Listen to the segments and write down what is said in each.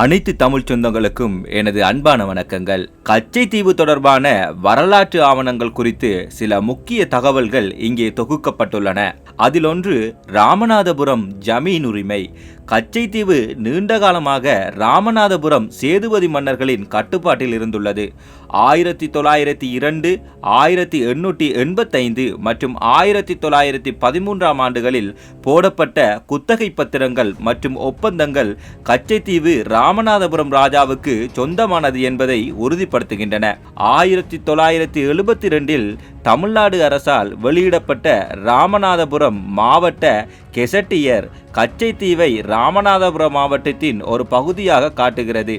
அனைத்து தமிழ் சொந்தங்களுக்கும் எனது அன்பான வணக்கங்கள். கச்சை தீவு தொடர்பான வரலாற்று ஆவணங்கள் குறித்து சில முக்கிய தகவல்கள் இங்கே தொகுக்கப்பட்டுள்ளன. அதில் ஒன்று ராமநாதபுரம் ஜமீன் உரிமை கச்சைத்தீவு நீண்ட காலமாக ராமநாதபுரம் சேதுபதி மன்னர்களின் கட்டுப்பாட்டில் இருந்துள்ளது. ஆயிரத்தி தொள்ளாயிரத்தி இரண்டு ஆயிரத்தி எண்ணூற்றி எண்பத்தைந்து மற்றும் ஆயிரத்தி தொள்ளாயிரத்தி பதிமூன்றாம் ஆண்டுகளில் போடப்பட்ட குத்தகை பத்திரங்கள் மற்றும் ஒப்பந்தங்கள் கச்சைத்தீவு ராமநாதபுரம் ராஜாவுக்கு சொந்தமானது என்பதை உறுதிப்படுத்துகின்றன. ஆயிரத்தி தொள்ளாயிரத்தி எழுபத்தி ரெண்டில் தமிழ்நாடு அரசால் வெளியிடப்பட்ட ராமநாதபுரம் மாவட்ட கெசட்டியர் கச்சைத்தீவை ராமநாதபுரம் மாவட்டத்தின் ஒரு பகுதியாக காட்டுகிறது.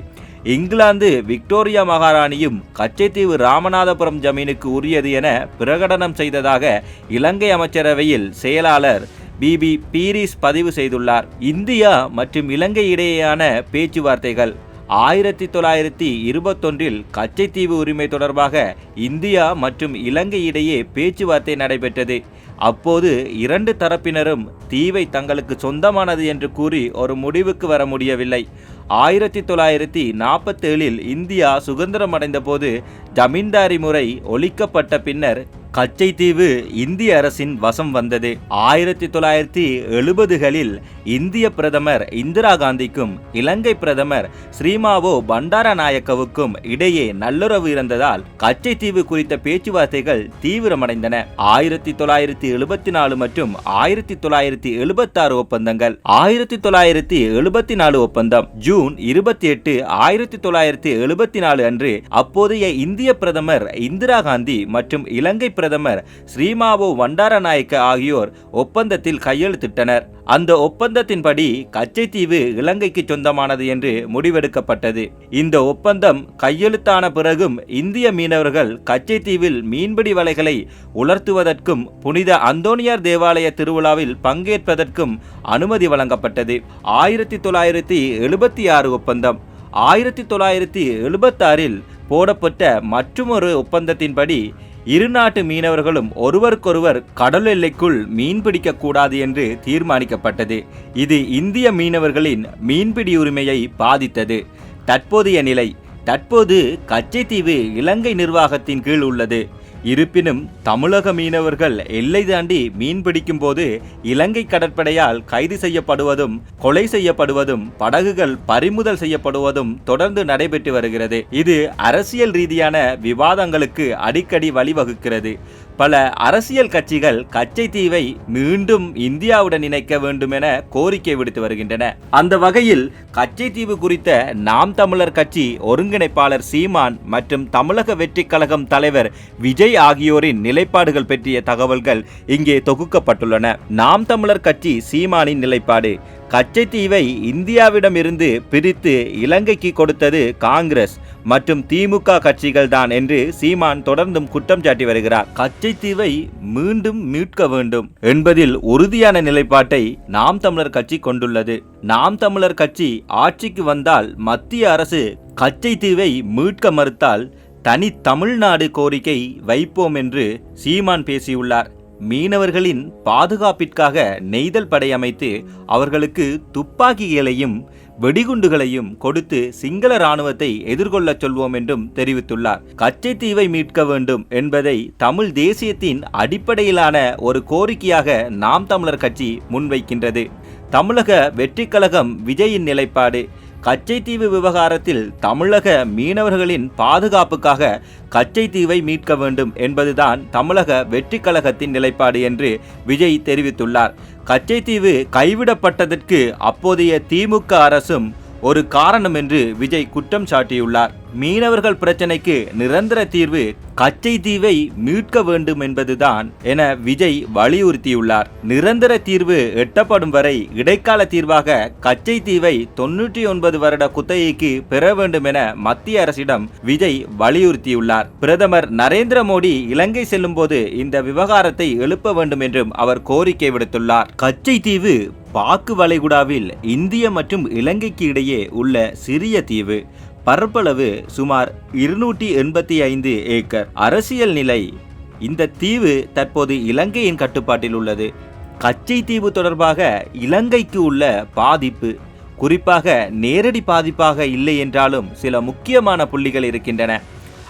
இங்கிலாந்து விக்டோரியா மகாராணியும் கச்சைத்தீவு ராமநாதபுரம் ஜமீனுக்கு உரியது என பிரகடனம் செய்ததாக இலங்கை அமைச்சரவையில் செயலாளர் பிபி பீரிஸ் பதிவு செய்துள்ளார். இந்தியா மற்றும் இலங்கை இடையேயான பேச்சுவார்த்தைகள். ஆயிரத்தி தொள்ளாயிரத்தி இருபத்தொன்றில் கச்சைத்தீவு உரிமை தொடர்பாக இந்தியா மற்றும் இலங்கை இடையே பேச்சுவார்த்தை நடைபெற்றது. அப்போது இரண்டு தரப்பினரும் தீவை தங்களுக்கு சொந்தமானது என்று கூறி ஒரு முடிவுக்கு வர முடியவில்லை. ஆயிரத்தி தொள்ளாயிரத்தி நாற்பத்தேழில் இந்தியா சுதந்திரம் போது ஜமீன்தாரி முறை ஒழிக்கப்பட்ட பின்னர் கச்சைத்தீவு இந்திய அரசின் வசம் வந்தது. ஆயிரத்தி தொள்ளாயிரத்தி எழுபதுகளில் இந்திய பிரதமர் இந்திரா காந்திக்கும் இலங்கை பிரதமர் ஸ்ரீமாவோ பண்டாரநாயக்கவுக்கும் இடையே நல்லுறவு இருந்ததால் கச்சைத்தீவு குறித்த பேச்சுவார்த்தைகள் தீவிரமடைந்தன. ஆயிரத்தி தொள்ளாயிரத்தி எழுபத்தி நாலு மற்றும் ஆயிரத்தி தொள்ளாயிரத்தி எழுபத்தாறு ஒப்பந்தங்கள். ஆயிரத்தி தொள்ளாயிரத்தி எழுபத்தி நாலு ஒப்பந்தம் ஜூன் இருபத்தி எட்டு ஆயிரத்தி தொள்ளாயிரத்தி எழுபத்தி நாலு அன்று அப்போதைய இந்திய பிரதமர் இந்திரா காந்தி மற்றும் இலங்கை பிரதமர் ஸ்ரீமாவோ வண்டாரநாயக்க ஆகியோர் ஒப்பந்தத்தில் கையெழுத்திட்டனர். அந்த ஒப்பந்தத்தின்படி கச்சைத்தீவு இலங்கைக்கு சொந்தமானது என்று முடிவெடுக்கப்பட்டது. இந்த ஒப்பந்தம் கையெழுத்தான பிறகும் இந்திய மீனவர்கள் கச்சைத்தீவில் மீன்பிடி வலைகளை உலர்த்துவதற்கும் புனித அந்தோனியார் தேவாலய திருவிழாவில் பங்கேற்பதற்கும் அனுமதி வழங்கப்பட்டது. ஆயிரத்தி தொள்ளாயிரத்தி எழுபத்தி ஆறு ஒப்பந்தம். ஆயிரத்தி தொள்ளாயிரத்தி எழுபத்தாறில் போடப்பட்ட மற்றொரு ஒப்பந்தத்தின்படி இரு நாட்டு மீனவர்களும் ஒருவருக்கொருவர் கடல் எல்லைக்குள் மீன்பிடிக்க கூடாது என்று தீர்மானிக்கப்பட்டது. இது இந்திய மீனவர்களின் மீன்பிடி உரிமையை பாதித்தது. தற்போதைய நிலை தற்போது கச்சைத்தீவு இலங்கை நிர்வாகத்தின் கீழ் உள்ளது. இருப்பினும் தமிழக மீனவர்கள் எல்லை தாண்டி மீன் பிடிக்கும் போது இலங்கை கடற்படையால் கைது செய்யப்படுவதும் கொலை செய்யப்படுவதும் படகுகள் பறிமுதல் செய்யப்படுவதும் தொடர்ந்து நடைபெற்று வருகிறது. இது அரசியல் ரீதியான விவாதங்களுக்கு அடிக்கடி வழிவகுக்கிறது. பல அரசியல் கட்சிகள் கச்சைத்தீவை மீண்டும் இந்தியாவுடன் இணைக்க வேண்டும் என கோரிக்கை விடுத்து வருகின்றன. அந்த வகையில் கச்சைத்தீவு குறித்த நாம் தமிழர் கட்சி ஒருங்கிணைப்பாளர் சீமான் மற்றும் தமிழக வெற்றிக் கழகம் தலைவர் விஜய் ஆகியோரின் நிலைப்பாடுகள் பற்றிய தகவல்கள் இங்கே தொகுக்கப்பட்டுள்ளன. நாம் தமிழர் கட்சி சீமானின் நிலைப்பாடு. கச்சைத்தீவை இந்தியாவிடமிருந்து பிரித்து இலங்கைக்கு கொடுத்தது காங்கிரஸ் மற்றும் திமுக கட்சிகள் தான் என்று சீமான் தொடர்ந்தும் குற்றம் சாட்டி வருகிறார். கச்சைத்தீவை மீண்டும் மீட்க வேண்டும் என்பதில் உறுதியான நிலைப்பாட்டை நாம் தமிழர் கட்சி கொண்டுள்ளது. நாம் தமிழர் கட்சி ஆட்சிக்கு வந்தால் மத்திய அரசு கச்சைத்தீவை மீட்க மறுத்தால் தனி தமிழ்நாடு கோரிக்கை வைப்போம் என்று சீமான் பேசியுள்ளார். மீனவர்களின் பாதுகாப்பிற்காக நெய்தல் படை அமைத்து அவர்களுக்கு துப்பாக்கிகளையும் வெடிகுண்டுகளையும் கொடுத்து சிங்கள ராணுவத்தை எதிர்கொள்ளச் சொல்வோம் என்றும் தெரிவித்துள்ளார். கச்சைத்தீவை மீட்க வேண்டும் என்பதை தமிழ் தேசியத்தின் அடிப்படையிலான ஒரு கோரிக்கையாக நாம் தமிழர் கட்சி முன்வைக்கின்றது. தமிழக வெற்றிக்கழகம் விஜயின் நிலைப்பாடு கச்சைத்தீவு விவகாரத்தில் தமிழக மீனவர்களின் பாதுகாப்புக்காக கச்சைத்தீவை மீட்க வேண்டும் என்பதுதான் தமிழக வெற்றி கழகத்தின் நிலைப்பாடு என்று விஜய் தெரிவித்துள்ளார். கச்சைத்தீவு கைவிடப்பட்டதற்கு அப்போதைய திமுக அரசும் ஒரு காரணம் என்று விஜய் குற்றம் சாட்டியுள்ளார். மீனவர்கள் பிரச்சினைக்கு நிரந்தர தீர்வு கச்சை தீவை மீட்க வேண்டும் என்பதுதான் என விஜய் வலியுறுத்தியுள்ளார். நிரந்தர தீர்வு எட்டப்படும் வரை இடைக்கால தீர்வாக கச்சை தீவை தொன்னூற்றி ஒன்பது வருட குத்தகைக்கு பெற வேண்டும் என மத்திய அரசிடம் விஜய் வலியுறுத்தியுள்ளார். பிரதமர் நரேந்திர மோடி இலங்கை செல்லும் போது இந்த விவகாரத்தை எழுப்ப வேண்டும் என்றும் அவர் கோரிக்கை விடுத்துள்ளார். கச்சை தீவு பாக்கு வளைகுடாவில் இந்திய மற்றும் இலங்கைக்கு இடையே உள்ள சிறிய தீவு. பரப்பளவு சுமார் இருநூற்றி எண்பத்தி ஐந்து ஏக்கர். அரசியல் நிலை இந்த தீவு தற்போது இலங்கையின் கட்டுப்பாட்டில் உள்ளது. கச்சை தீவு தொடர்பாக இலங்கைக்கு உள்ள பாதிப்பு குறிப்பாக நேரடி பாதிப்பாக இல்லை என்றாலும் சில முக்கியமான புள்ளிகள் இருக்கின்றன.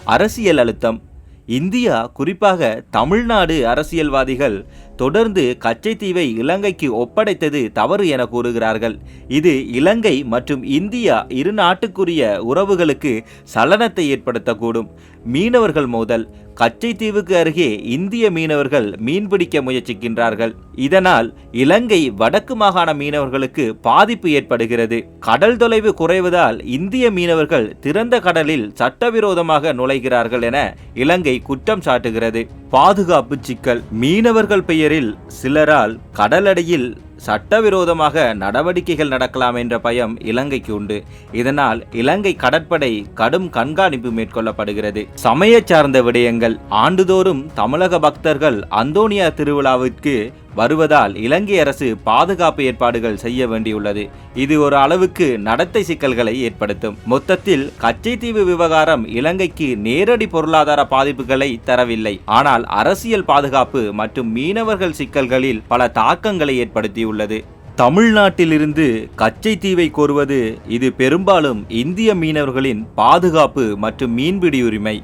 அரசியல் அழுத்தம் இந்தியா குறிப்பாக தமிழ்நாடு அரசியல்வாதிகள் தொடர்ந்து கச்சைத்தீவை இலங்கைக்கு ஒப்படைத்தது தவறு என கூறுகிறார்கள். இது இலங்கை மற்றும் இந்தியா இரு நாட்டுக்குரிய உறவுகளுக்கு சலனத்தை ஏற்படுத்தக்கூடும். மீனவர்கள் மோதல். கச்சைத்தீவுக்கு அருகே இந்திய மீனவர்கள் மீன்பிடிக்க முயற்சிக்கின்றார்கள். இதனால் இலங்கை வடக்கு மாகாண மீனவர்களுக்கு பாதிப்பு ஏற்படுகிறது. கடல் தொலைவு குறைவதால் இந்திய மீனவர்கள் திறந்த கடலில் சட்டவிரோதமாக நுழைகிறார்கள் என இலங்கை குற்றம் சாட்டுகிறது. பாதுகாப்பு சிக்கல். மீனவர்கள் பெயரில் சிலரால் கடலடியில் சட்டவிரோதமாக நடவடிக்கைகள் நடக்கலாம் என்ற பயம் இலங்கைக்கு உண்டு. இதனால் இலங்கை கடற்படை கடும் கண்காணிப்பு மேற்கொள்ளப்படுகிறது. சமய சார்ந்த விடயங்கள் ஆண்டுதோறும் தமிழக பக்தர்கள் அந்தோனியா திருவிழாவிற்கு வருவதால் இலங்கை அரசு பாதுகாப்பு ஏற்பாடுகள் செய்ய வேண்டியுள்ளது. இது ஒரு அளவுக்கு நடத்தை சிக்கல்களை ஏற்படுத்தும். மொத்தத்தில் கச்சைத்தீவு விவகாரம் இலங்கைக்கு நேரடி பொருளாதார பாதிப்புகளை தரவில்லை. ஆனால் அரசியல் பாதுகாப்பு மற்றும் மீனவர்கள் சிக்கல்களில் பல தாக்கங்களை ஏற்படுத்தியுள்ளது. தமிழ்நாட்டிலிருந்து கச்சைத்தீவை கோருவது இது பெரும்பாலும் இந்திய மீனவர்களின் பாதுகாப்பு மற்றும் மீன்பிடி உரிமை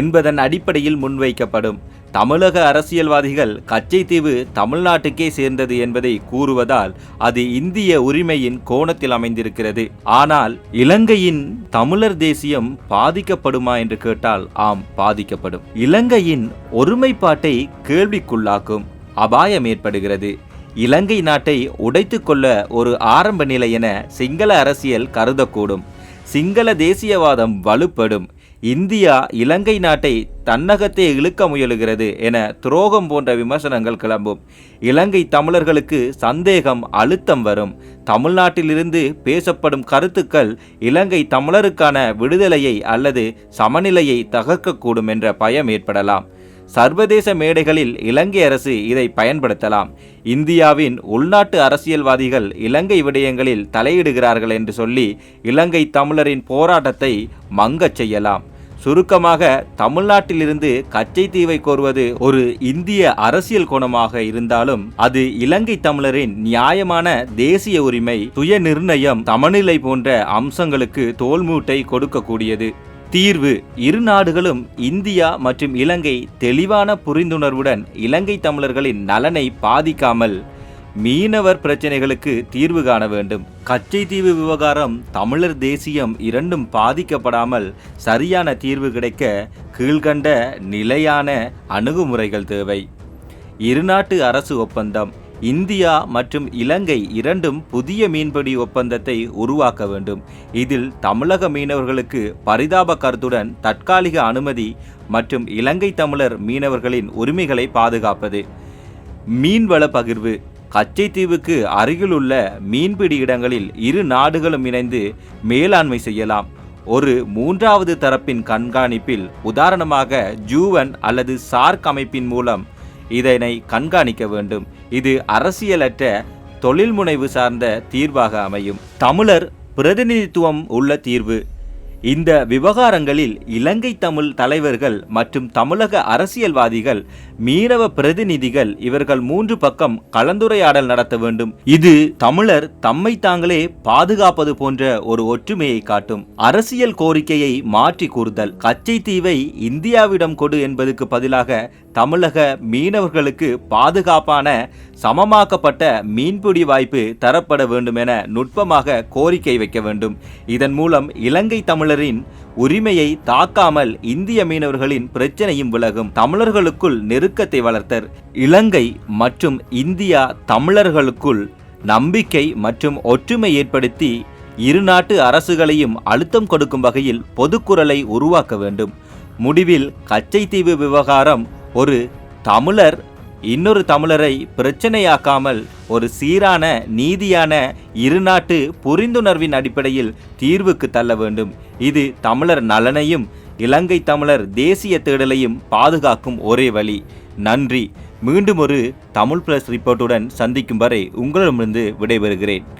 என்பதன் அடிப்படையில் முன்வைக்கப்படும். தமிழக அரசியல்வாதிகள் கச்சைத்தீவு தமிழ்நாட்டுக்கே சேர்ந்தது என்பதை கூறுவதால் அது இந்திய உரிமையின் கோணத்தில் அமைந்திருக்கிறது. ஆனால் இலங்கையின் தமிழர் தேசியம் பாதிக்கப்படுமா என்று கேட்டால் ஆம் பாதிக்கப்படும். இலங்கையின் ஒருமைப்பாட்டை கேள்விக்குள்ளாக்கும் அபாயம் ஏற்படுகிறது. இலங்கை நாட்டை உடைத்துக்கொள்ள ஒரு ஆரம்ப நிலை என சிங்கள அரசியல் கருதக்கூடும். சிங்கள தேசியவாதம் வலுப்படும். இந்தியா இலங்கை நாட்டை தன்னகத்தே இழுக்க முயலுகிறது என துரோகம் போன்ற விமர்சனங்கள் கிளம்பும். இலங்கை தமிழர்களுக்கு சந்தேகம் அழுத்தம் வரும். தமிழ்நாட்டிலிருந்து பேசப்படும் கருத்துக்கள் இலங்கை தமிழருக்கான விடுதலையை அல்லது சமநிலையை தகர்க்கக்கூடும் என்ற பயம் ஏற்படலாம். சர்வதேச மேடைகளில் இலங்கை அரசு இதை பயன்படுத்தலாம். இந்தியாவின் உள்நாட்டு அரசியல்வாதிகள் இலங்கை விடயங்களில் தலையிடுகிறார்கள் என்று சொல்லி இலங்கை தமிழரின் போராட்டத்தை மங்கச் செய்யலாம். சுருக்கமாக தமிழ்நாட்டிலிருந்து கச்சை தீவை கோருவது ஒரு இந்திய அரசியல் கோணமாக இருந்தாலும் அது இலங்கை தமிழரின் நியாயமான தேசிய உரிமை சுய நிர்ணயம் சமநிலை போன்ற அம்சங்களுக்கு தோல்மூட்டை கொடுக்கக்கூடியது. தீர்வு இரு நாடுகளும் இந்தியா மற்றும் இலங்கை தெளிவான புரிந்துணர்வுடன் இலங்கை தமிழர்களின் நலனை பாதிக்காமல் மீனவர் பிரச்சனைகளுக்கு தீர்வு காண வேண்டும். கச்சைத்தீவு விவகாரம் தமிழர் தேசியம் இரண்டும் பாதிக்கப்படாமல் சரியான தீர்வு கிடைக்க கீழ்கண்ட நிலையான அணுகுமுறைகள் தேவை. இருநாட்டு அரசு ஒப்பந்தம் இந்தியா மற்றும் இலங்கை இரண்டும் புதிய மீன்பிடி ஒப்பந்தத்தை உருவாக்க வேண்டும். இதில் தமிழக மீனவர்களுக்கு பரிதாப கருத்துடன் தற்காலிக அனுமதி மற்றும் இலங்கை தமிழர் மீனவர்களின் உரிமைகளை பாதுகாப்பது. மீன்வள பகிர்வு கச்சைத்தீவுக்கு அருகிலுள்ள மீன்பிடி இடங்களில் இரு நாடுகளும் இணைந்து மேலாண்மை செய்யலாம். ஒரு மூன்றாவது தரப்பின் கண்காணிப்பில் உதாரணமாக ஜூவன் அல்லது சார்க் அமைப்பின் மூலம் இதனை கண்காணிக்க வேண்டும். இது அரசியலற்ற தொழில் முனைவு சார்ந்த தீர்வாக அமையும். தமிழர் பிரதிநிதித்துவம் உள்ள தீர்வு. இந்த விவகாரங்களில் இலங்கை தமிழ் தலைவர்கள் மற்றும் தமிழக அரசியல்வாதிகள் மீனவ பிரதிநிதிகள் இவர்கள் மூன்று பக்கம் கலந்துரையாடல் நடத்த வேண்டும். இது தமிழர் தம்மை தாங்களே பாதுகாப்பது போன்ற ஒரு ஒற்றுமையை காட்டும். அரசியல் கோரிக்கையை மாற்றி கூறுதல். கச்சை தீவை இந்தியாவிடம் கொடு என்பதற்கு பதிலாக தமிழக மீனவர்களுக்கு பாதுகாப்பான சமமாக்கப்பட்ட மீன்பிடி வாய்ப்பு தரப்பட வேண்டும் என நுட்பமாக கோரிக்கை வைக்க வேண்டும். இதன் மூலம் இலங்கை தமிழரின் உரிமையை தாக்காமல் இந்திய மீனவர்களின் பிரச்சனையும் விலகும். தமிழர்களுக்குள் நெருக்கத்தை வளர்த்தர். இலங்கை மற்றும் இந்தியா தமிழர்களுக்குள் நம்பிக்கை மற்றும் ஒற்றுமை ஏற்படுத்தி இரு நாட்டு அரசுகளையும் அழுத்தம் கொடுக்கும் வகையில் பொதுக்குரலை உருவாக்க வேண்டும். முடிவில் கச்சைத்தீவு விவகாரம் ஒரு தமிழர் இன்னொரு தமிழரை பிரச்சனையாக்காமல் ஒரு சீரான நீதியான இருநாட்டு புரிந்துணர்வின் அடிப்படையில் தீர்வுக்கு தள்ள வேண்டும். இது தமிழர் நலனையும் இலங்கை தமிழர் தேசிய தேடலையும் பாதுகாக்கும் ஒரே வழி. நன்றி. மீண்டும் ஒரு தமிழ் பிளஸ் ரிப்போர்ட்டுடன் சந்திக்கும் வரை உங்களிடமிருந்து விடைபெறுகிறேன்.